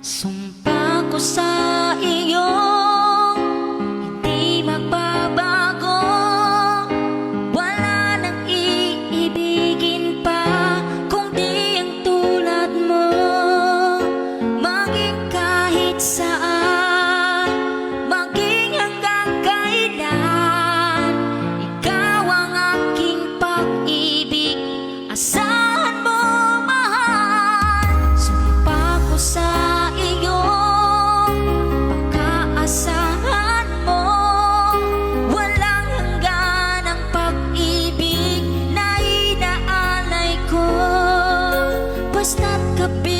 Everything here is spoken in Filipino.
Sumpa ko sa basta't beat.